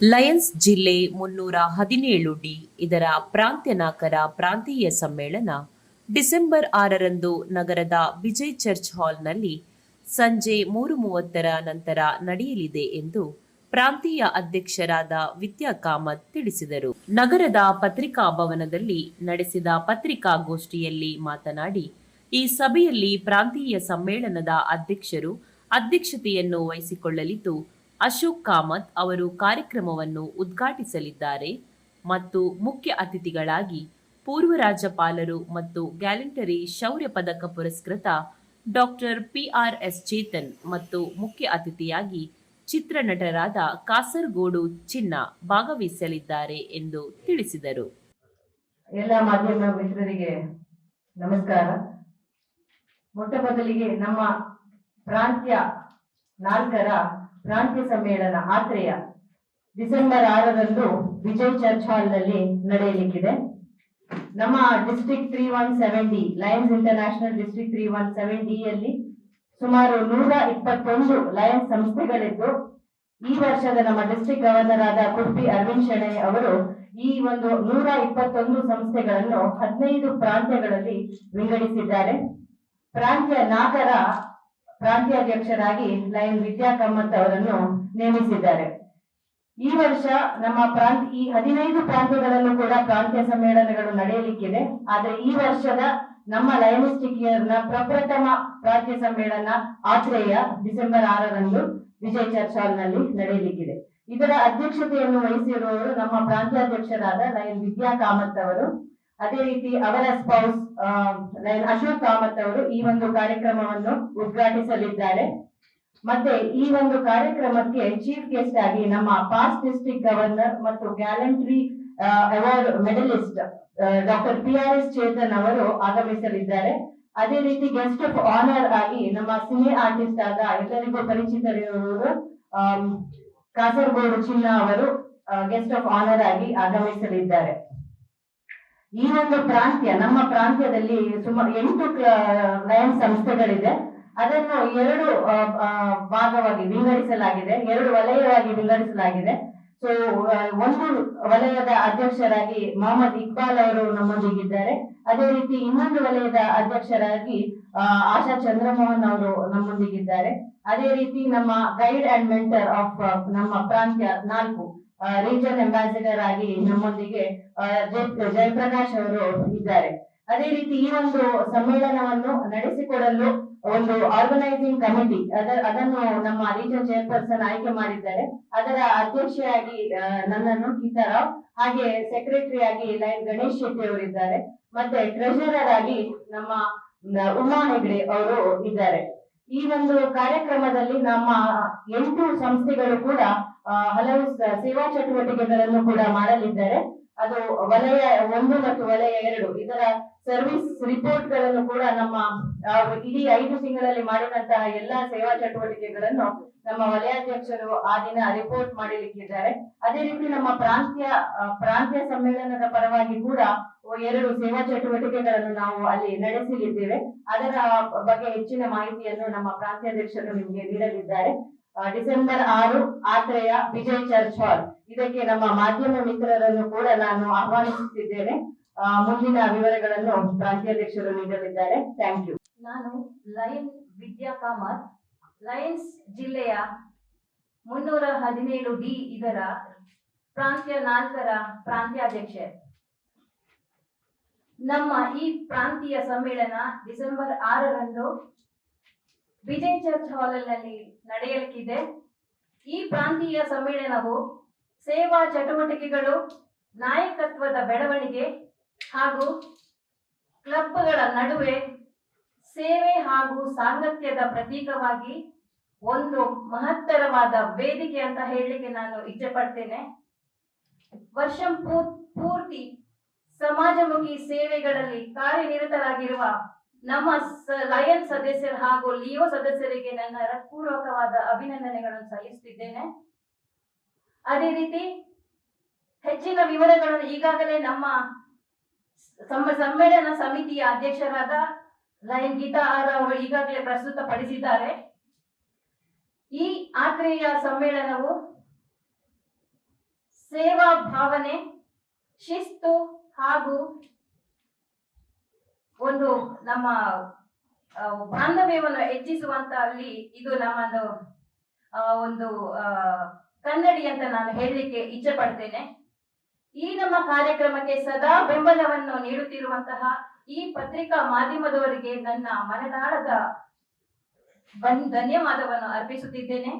Lions ಜಿಲ್ಲೆ ಮುನ್ನೂರ ಹದಿನೇಳು ಡಿ ಇದರ ಪ್ರಾಂತ್ಯ ನಾಲ್ಕರ ಪ್ರಾಂತೀಯ ಸಮ್ಮೇಳನ ಡಿಸೆಂಬರ್ ಆರರಂದು ನಗರದ ವಿಜಯ್ ಚರ್ಚ್ ಹಾಲ್ನಲ್ಲಿ ಸಂಜೆ ಮೂರು ಮೂವತ್ತರ ನಂತರ ನಡೆಯಲಿದೆ ಎಂದು ಪ್ರಾಂತೀಯ ಅಧ್ಯಕ್ಷರಾದ ವಿದ್ಯಾ ಕಾಮತ್ ತಿಳಿಸಿದರು. ನಗರದ ಪತ್ರಿಕಾ ಭವನದಲ್ಲಿ ನಡೆಸಿದ ಪತ್ರಿಕಾಗೋಷ್ಠಿಯಲ್ಲಿ ಮಾತನಾಡಿ, ಈ ಸಭೆಯಲ್ಲಿ ಪ್ರಾಂತೀಯ ಸಮ್ಮೇಳನದ ಅಧ್ಯಕ್ಷರು ಅಧ್ಯಕ್ಷತೆಯನ್ನು ವಹಿಸಿಕೊಳ್ಳಲಿದ್ದು ಅಶೋಕ್ ಕಾಮತ್ ಅವರು ಕಾರ್ಯಕ್ರಮವನ್ನು ಉದ್ಘಾಟಿಸಲಿದ್ದಾರೆ ಮತ್ತು ಮುಖ್ಯ ಅತಿಥಿಗಳಾಗಿ ಪೂರ್ವ ರಾಜ್ಯಪಾಲರು ಮತ್ತು ಗ್ಯಾಲಂಟರಿ ಶೌರ್ಯ ಪದಕ ಪುರಸ್ಕೃತ ಡಾಕ್ಟರ್ ಪಿಆರ್ ಎಸ್ ಚೇತನ್ ಮತ್ತು ಮುಖ್ಯ ಅತಿಥಿಯಾಗಿ ಚಿತ್ರನಟರಾದ ಕಾಸರಗೋಡು ಚಿನ್ನ ಭಾಗವಹಿಸಲಿದ್ದಾರೆ ಎಂದು ತಿಳಿಸಿದರು. ಎಲ್ಲ ಮಾಧ್ಯಮ ಮಿತ್ರರಿಗೆ ನಮಸ್ಕಾರ. ಮೊಟ್ಟ ಮೊದಲಿಗೆ ನಮ್ಮ ಪ್ರಾಂತ್ಯ ನಾಲ್ಕರ ಪ್ರಾಂತ್ಯ ಸಮ್ಮೇಳನ ಆತ್ರೇಯ ಡಿಸೆಂಬರ್ ಆರರಂದು ವಿಜಯ್ ಚರ್ಚ್ ಹಾಲ್ನಲ್ಲಿ ನಡೆಯಲಿಕ್ಕಿದೆ. ನಮ್ಮ district three one seven D lions international district three one seven D ಯಲ್ಲಿ ಸುಮಾರು ನೂರ ಇಪ್ಪತ್ತೊಂದು ಲಯನ್ಸ್ ಸಂಸ್ಥೆಗಳಿದ್ದು, ಈ ವರ್ಷದ ನಮ್ಮ ಡಿಸ್ಟ್ರಿಕ್ಟ್ ಗವರ್ನರ್ ಆದ ಕುಪ್ಪಿ ಅರವಿಂದ್ ಶೆಣೆ ಅವರು ಈ ಒಂದು ನೂರ ಇಪ್ಪತ್ತೊಂದು ಸಂಸ್ಥೆಗಳನ್ನು ಹದಿನೈದು ಪ್ರಾಂತ್ಯಗಳಲ್ಲಿ ವಿಂಗಡಿಸಿದ್ದಾರೆ. ಪ್ರಾಂತ್ಯ ನಾಲ್ಕರ ಪ್ರಾಂತ್ಯಾಧ್ಯಕ್ಷರಾಗಿ ಲಯನ್ ವಿದ್ಯಾ ಕಮ್ಮತ್ ಅವರನ್ನು ನೇಮಿಸಿದ್ದಾರೆ. ಈ ವರ್ಷ ನಮ್ಮ ಪ್ರಾಂತ್, ಈ ಹದಿನೈದು ಪ್ರಾಂತ್ಯಗಳಲ್ಲೂ ಕೂಡ ಪ್ರಾಂತ್ಯ ಸಮ್ಮೇಳನಗಳು ನಡೆಯಲಿಕ್ಕಿದೆ. ಆದ್ರೆ ಈ ವರ್ಷದ ನಮ್ಮ ಲಯನಿಸ್ಟಿಕ್ ಇಯರ್ನ ಪ್ರಪ್ರಥಮ ಪ್ರಾಂತ್ಯ ಸಮ್ಮೇಳನ ಆತ್ರೇಯ ಡಿಸೆಂಬರ್ ಆರರಂದು ವಿಜಯ್ ಚರ್ಚ್ ಹಾಲ್ನಲ್ಲಿ ನಡೆಯಲಿಕ್ಕಿದೆ. ಇದರ ಅಧ್ಯಕ್ಷತೆಯನ್ನು ವಹಿಸಿರುವವರು ನಮ್ಮ ಪ್ರಾಂತ್ಯಾಧ್ಯಕ್ಷರಾದ ಲಯನ್ ವಿದ್ಯಾ ಕಾಮತ್ ಅವರು. ಅದೇ ರೀತಿ ಅವರ ಸ್ಪೌಸ್ ಅಶೋಕ್ ಕಾಮತ್ ಅವರು ಈ ಒಂದು ಕಾರ್ಯಕ್ರಮವನ್ನು ಉದ್ಘಾಟಿಸಲಿದ್ದಾರೆ. ಮತ್ತೆ ಈ ಒಂದು ಕಾರ್ಯಕ್ರಮಕ್ಕೆ ಚೀಫ್ ಗೆಸ್ಟ್ ಆಗಿ ನಮ್ಮ ಪಾಸ್ಟ್ ಡಿಸ್ಟ್ರಿಕ್ಟ್ ಗವರ್ನರ್ ಮತ್ತು gallantry award medallist doctor P R S Chetan ಅವರು ಆಗಮಿಸಲಿದ್ದಾರೆ. ಅದೇ ರೀತಿ ಗೆಸ್ಟ್ ಆಫ್ ಆನರ್ ಆಗಿ ನಮ್ಮ ಸಿನಿ ಆರ್ಟಿಸ್ಟ್ ಆದ ಎಲ್ಲರಿಗೂ ಪರಿಚಿತರಿರುವವರು ಕಾಸರಗೋಡು ಚಿನ್ನ ಅವರು ಗೆಸ್ಟ್ ಆಫ್ ಆನರ್ ಆಗಿ ಆಗಮಿಸಲಿದ್ದಾರೆ. ಈ ಒಂದು ಪ್ರಾಂತ್ಯ, ನಮ್ಮ ಪ್ರಾಂತ್ಯದಲ್ಲಿ ಸುಮಾರು ಎಂಟು ಲಯನ್ ಸಂಸ್ಥೆಗಳಿದೆ. ಅದನ್ನು ಎರಡು ಭಾಗವಾಗಿ ವಿಂಗಡಿಸಲಾಗಿದೆ, ಎರಡು ವಲಯವಾಗಿ ವಿಂಗಡಿಸಲಾಗಿದೆ. ಸೊ ಒಂದು ವಲಯದ ಅಧ್ಯಕ್ಷರಾಗಿ ಮೊಹಮ್ಮದ್ ಇಕ್ಬಾಲ್ ಅವರು ನಮ್ಮೊಂದಿಗಿದ್ದಾರೆ. ಅದೇ ರೀತಿ ಇನ್ನೊಂದು ವಲಯದ ಅಧ್ಯಕ್ಷರಾಗಿ ಆಶಾ ಚಂದ್ರಮೋಹನ್ ಅವರು ನಮ್ಮೊಂದಿಗಿದ್ದಾರೆ. ಅದೇ ರೀತಿ ನಮ್ಮ ಗೈಡ್ ಅಂಡ್ ಮೆಂಟರ್ ಆಫ್, ನಮ್ಮ ಪ್ರಾಂತ್ಯ ನಾಲ್ಕು. ರೀಜನ್ ಅಂಬಾಸಿಡರ್ ಆಗಿ ನಮ್ಮೊಂದಿಗೆ ಜಯಪ್ರಕಾಶ್ ಅವರು ಇದ್ದಾರೆ. ಅದೇ ರೀತಿ ಈ ಒಂದು ಸಮ್ಮೇಳನವನ್ನು ನಡೆಸಿಕೊಡಲು ಒಂದು ಆರ್ಗನೈಸಿಂಗ್ ಕಮಿಟಿ ಅದ, ಅದನ್ನು ನಮ್ಮ ರೀಜನ್ ಚೇರ್ಪರ್ಸನ್ ಆಯ್ಕೆ ಮಾಡಿದ್ದಾರೆ. ಅದರ ಅಧ್ಯಕ್ಷೆಯಾಗಿ ನನ್ನನ್ನು ಗೀತಾರಾವ್, ಹಾಗೆ ಸೆಕ್ರೆಟರಿ ಆಗಿ ಲೈನ್ ಗಣೇಶ್ ಶೆಟ್ಟಿ ಅವರಿದ್ದಾರೆ ಮತ್ತೆ ಟ್ರೆಷರರ್ ಆಗಿ ನಮ್ಮ ಉಮಾ ಹೆಗ್ಡೆ ಅವರು ಇದ್ದಾರೆ. ಈ ಒಂದು ಕಾರ್ಯಕ್ರಮದಲ್ಲಿ ನಮ್ಮ ಎಂಟು ಸಂಸ್ಥೆಗಳು ಕೂಡ ಹಲವು ಸೇವಾ ಚಟುವಟಿಕೆಗಳನ್ನು ಕೂಡ ಮಾಡಲಿದ್ದಾರೆ. ಅದು ವಲಯ ಒಂದು ಮತ್ತು ವಲಯ ಎರಡು. ಇದರ ಸರ್ವಿಸ್ ರಿಪೋರ್ಟ್ಗಳನ್ನು ಕೂಡ ನಮ್ಮ ಇಡೀ ಐದು ತಿಂಗಳಲ್ಲಿ ಮಾಡಿದಂತಹ ಎಲ್ಲಾ ಸೇವಾ ಚಟುವಟಿಕೆಗಳನ್ನು ನಮ್ಮ ವಲಯಾಧ್ಯಕ್ಷರು ಆ ದಿನ ರಿಪೋರ್ಟ್ ಮಾಡಲಿಕ್ಕಿದ್ದಾರೆ. ಅದೇ ರೀತಿ ನಮ್ಮ ಪ್ರಾಂತ್ಯ ಪ್ರಾಂತ್ಯ ಸಮ್ಮೇಳನದ ಪರವಾಗಿ ಕೂಡ ಎರಡು ಸೇವಾ ಚಟುವಟಿಕೆಗಳನ್ನು ನಾವು ಅಲ್ಲಿ ನಡೆಸಲಿದ್ದೇವೆ. ಅದರ ಬಗ್ಗೆ ಹೆಚ್ಚಿನ ಮಾಹಿತಿಯನ್ನು ನಮ್ಮ ಪ್ರಾಂತ್ಯಾಧ್ಯಕ್ಷರು ನಿಮಗೆ ನೀಡಲಿದ್ದಾರೆ. ಡಿಸೆಂಬರ್ ಆರು ಆತ್ರೇಯ ವಿಜಯ್ ಚರ್ಚ್ ಹಾಲ್. ಇದಕ್ಕೆ ನಮ್ಮ ಮಾಧ್ಯಮ ಮಿತ್ರರನ್ನು ಕೂಡ ನಾನು ಆಹ್ವಾನಿಸುತ್ತಿದ್ದೇನೆ. ಮುಂದಿನ ವಿವರಗಳನ್ನು ಪ್ರಾಂತ್ಯಾಧ್ಯಕ್ಷರು ನೀಡಲಿದ್ದಾರೆ. ಥ್ಯಾಂಕ್ ಯು ನಾನು ಲಯನ್ ವಿದ್ಯಾ ಕಾಮತ್, ಲಯನ್ಸ್ ಜಿಲ್ಲೆಯ ಮುನ್ನೂರ ಹದಿನೇಳು ಡಿ ಇದರ ಪ್ರಾಂತ್ಯ ನಾಲ್ಕರ ಪ್ರಾಂತ್ಯಾಧ್ಯಕ್ಷೆ. ನಮ್ಮ ಈ ಪ್ರಾಂತೀಯ ಸಮ್ಮೇಳನ ಡಿಸೆಂಬರ್ ಆರರಂದು ವಿಜಯ್ ಚರ್ಚ್ ಹಾಲ್ನಲ್ಲಿ ನಡೆಯಲಿಕ್ಕಿದೆ. ಈ ಪ್ರಾಂತೀಯ ಸಮ್ಮೇಳನವು ಸೇವಾ ಚಟುವಟಿಕೆಗಳು, ನಾಯಕತ್ವದ ಬೆಳವಣಿಗೆ ಹಾಗೂ ಕ್ಲಬ್ಗಳ ನಡುವೆ ಸೇವೆ ಹಾಗೂ ಸಾಂಗತ್ಯದ ಪ್ರತೀಕವಾಗಿ ಒಂದು ಮಹತ್ತರವಾದ ವೇದಿಕೆ ಅಂತ ಹೇಳಲಿಕ್ಕೆ ನಾನು ಇಚ್ಛೆ ಪಡ್ತೇನೆ ವರ್ಷ ಪೂರ್ತಿ ಸಮಾಜಮುಖಿ ಸೇವೆಗಳಲ್ಲಿ ಕಾರ್ಯನಿರತರಾಗಿರುವ ನಮ್ಮ ಲಯನ್ ಸದಸ್ಯರು ಹಾಗೂ ಲಿಯೋ ಸದಸ್ಯರಿಗೆ ನನ್ನ ಹೃತ್ಪೂರ್ವಕವಾದ ಅಭಿನಂದನೆಗಳನ್ನು ಸಲ್ಲಿಸುತ್ತಿದ್ದೇನೆ. ಅದೇ ರೀತಿ ಹೆಚ್ಚಿನ ವಿವರಗಳನ್ನು ಈಗಾಗಲೇ ನಮ್ಮ ಸಮ್ಮ- ಸಮ್ಮೇಳನ ಸಮಿತಿಯ ಅಧ್ಯಕ್ಷರಾದ ಲಯನ್ ಗೀತಾ ಆರ್ ಅವರು ಈಗಾಗಲೇ ಪ್ರಸ್ತುತಪಡಿಸಿದ್ದಾರೆ. ಈ ಆತ್ರೇಯ ಸಮ್ಮೇಳನವು ಸೇವಾ ಭಾವನೆ, ಶಿಸ್ತು ಹಾಗೂ ಒಂದು ನಮ್ಮ ಬಾಂಧವ್ಯವನ್ನು ಹೆಚ್ಚಿಸುವಂತ ಅಲ್ಲಿ ಇದು ನಮ್ಮದು ಒಂದು ಕನ್ನಡಿ ಅಂತ ನಾನು ಹೇಳಲಿಕ್ಕೆ ಇಚ್ಛೆ ಪಡ್ತೇನೆ. ಈ ನಮ್ಮ ಕಾರ್ಯಕ್ರಮಕ್ಕೆ ಸದಾ ಬೆಂಬಲವನ್ನು ನೀಡುತ್ತಿರುವಂತಹ ಈ ಪತ್ರಿಕಾ ಮಾಧ್ಯಮದವರಿಗೆ ನನ್ನ ಮನದಾಳದ ಧನ್ಯವಾದವನ್ನು ಅರ್ಪಿಸುತ್ತಿದ್ದೇನೆ.